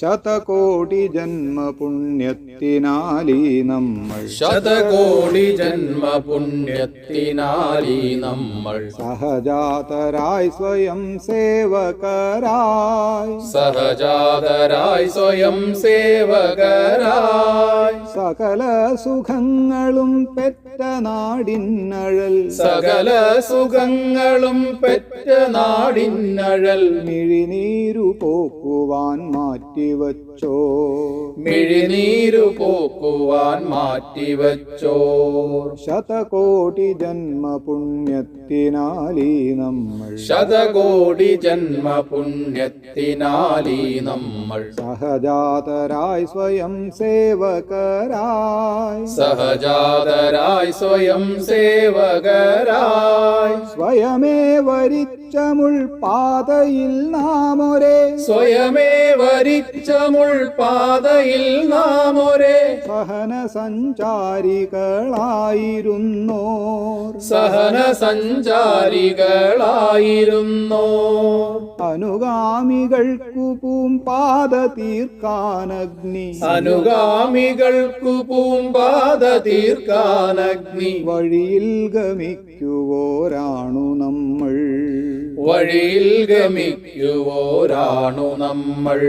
ശതകോടി ജന്മ പുണ്യത്തിനാലീ നമ്മൾ. ശതകോടി ജന്മ പുണ്യത്തിനാലി നമ്മൾ. സഹജാതരായി സ്വയം സേവകരായി. സഹജാതരായി സ്വയം സേവകരായി. സകല സുഖങ്ങളും പെറ്റ നാടിന്നഴൽ. സകല സുഖങ്ങളും പെറ്റ നാടിന്നഴൽ. മിഴിനീരു പോക്കുവാൻ മാറ്റിവച്ചോ? മിഴിനീരു പോക്കുവാൻ മാറ്റിവച്ചോ? ശതകോടി ജന്മ പുണ്യത്തിനാലീ നമ്മൾ. ശതകോടി ജന്മ പുണ്യത്തിനാലി നമ്മൾ. സഹജാതരായി സ്വയം സേവകരായി. സഹജാതരായി സ്വയം സേവകരായി. സ്വയമേ വരിച്ചമുൾ പാതയിൽ നാമൊരേ. സ്വയമേ വരിച്ചമുൾ പാതയിൽ നാം ഒരേ സഹന സഞ്ചാരികളായിരുന്നോ സഹന സഞ്ചാരികളായിരുന്നോ അനുഗാമികൾക്കു പൂമ്പാത തീർക്കാനഗ്നി. അനുഗാമികൾക്കു പൂമ്പാത തീർക്കാനഗ്നി. വഴിയിൽ ഗമിക്കുവോരാണു നമ്മൾ. വഴിയിൽ ഗമിക്കുവോരാണു നമ്മൾ.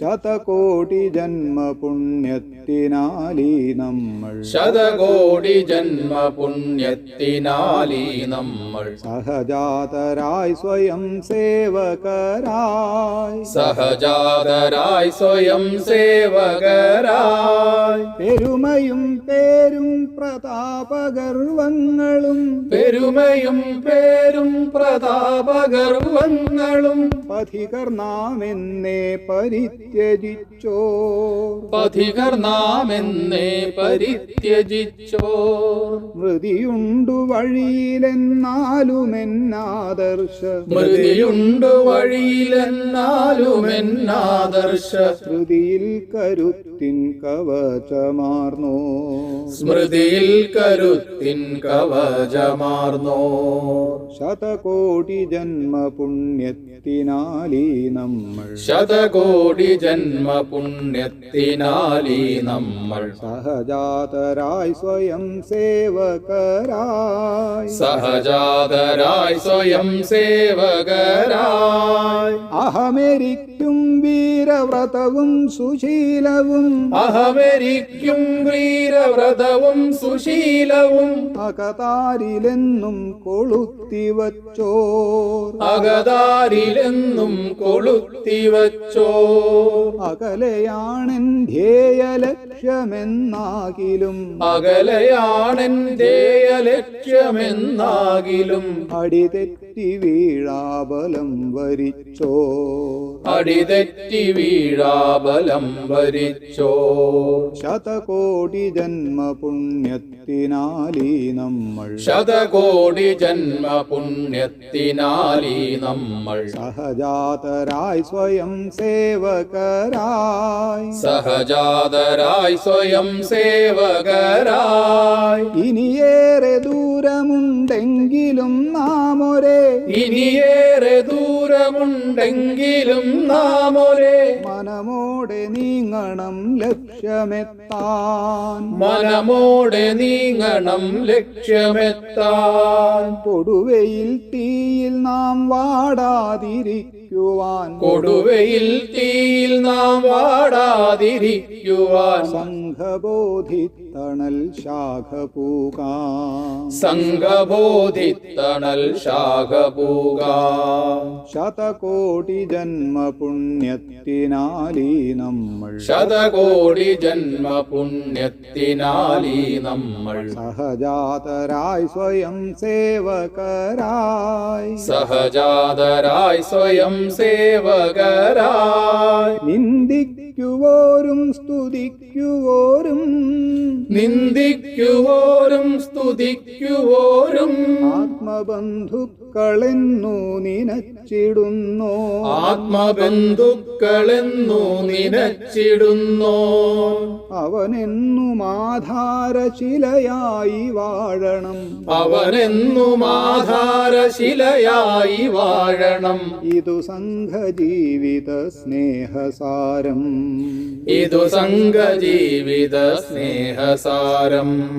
ശതകോടി ജന്മ പുണ്യത്തിനാലീ നമ്മൾ. ശതകോടി ജന്മ പുണ്യത്തിനാലി നമ്മൾ. സഹജാതരായി സ്വയം സേവകരായി. സഹജാതരായി സ്വയം സേവകരായി. പെരുമയും പേരും പ്രതാപഗർവങ്ങളും. പെരുമയും പേരും പ്രതാപഗർവങ്ങളും പഥികർ നാം എന്നേ പരിത്യജിച്ചോ. പഥികർ നാം എന്നേ പരിത്യജിച്ചോ. മൃതിയുണ്ടു വഴിയിലെന്നാലുമെന്നാദർശ. മൃതിയുണ്ടു വഴിയിലെന്നാലുമെന്നാദർശ. ശ്രുതിയിൽ കരുത്തിൻ കവചമാർന്നോ. സ്മൃതിയിൽ കരുത്തിൻ കവചമാർന്നോ. ശതകോടി ജന്മ പുണ്യത്തിനാലീ നമ്മൾ. ശതകോടി ജന്മ പുണ്യത്തിനാലീ നമ്മൾ. സഹജാതരായി സ്വയം സേവകരായി. സഹജാതരായി സ്വയം സേവകരായി. അഹമേരിക്കും വീരവ്രതവും സുശീലവും. അഹമേരിക്കും വീരവ്രതവും സുശീലവും അകതാരിലെന്നും കൊളുത്തിവച്ചോ അകതാരിലെന്നും കൊളുത്തിവച്ചോ അകലയാണെൻ ധ്യേയലക്ഷ്യമെന്നാകിലും അകലയാണെൻ ധ്യേയലക്ഷ്യമെന്നാകിലും അടിതെറ്റി വീഴാബലം വരിച്ചോ അടിതെറ്റി വീഴാബലം വരിച്ചോ ശതകോടി ജന്മ പുണ്യത്തിനാലീ നമ്മൾ. ശതകോടി ജന്മ പുണ്യത്തിനാലി നമ്മൾ. സഹജാതരായി സ്വയം സേവകരായി. സഹജാതരായി സ്വയം സേവകരായി. ഇനിയേറെ ദൂരമുണ്ടെങ്കിലും നാമൊരേ. ഇനിയേറെ ദൂരമുണ്ടെങ്കിലും നാമൊരേ. മനമോ നീങ്ങണം ലക്ഷ്യമെത്താൻ. മനമോടെ നീങ്ങണം ലക്ഷ്യമെത്താൻ. കൊടുവയിൽ തീയിൽ നാം വാടാതിരിക്കുവാൻ. കൊടുവയിൽ തീയിൽ നാം വാടാതിരിക്കുവാൻ സംഘബോധിത്തണൽ ശാഖ പൂകാം സംഘബോധിത്തണൽ ശാഖപൂകാം. ശതകോടി ജന്മ പുണ്യത്തിനാലീ നമ്മൾ. ശതകോടി ജന്മ പുണ്യത്തിനാലി നമ്മൾ. സഹജാതരായി സ്വയം സേവകരായി. സഹജാതരായി സ്വയം സേവകരായി. നിന്ദിക്കുവോരും സ്തുതിക്കുവോരും നിന്ദിക്കുവോരും സ്തുതിക്കുവോരും ആത്മബന്ധുക്കളെന്നു നിനച്ചിടുന്നു? ആത്മബന്ധുക്കളെന്നു നിനച്ചിടുന്നു? അവനെന്നു അവനെന്നും ആധാരശിലയായി വാഴണം. അവനെന്നും ആധാരശിലയായി വാഴണം. ഇതു സംഘജീവിത സ്നേഹസാരം. ഇതു സംഘജീവിത സ്നേഹസാരം.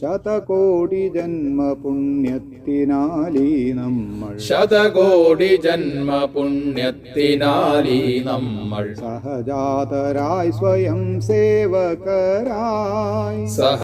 ശതകോടി ജന്മ പുണ്യത്തിനാലീ നമ്മൾ. ശതകോടി ജന്മ പുണ്യത്തിനാലി നമ്മൾ. സഹജാതരായി സ്വയം സേവകരായി. സഹ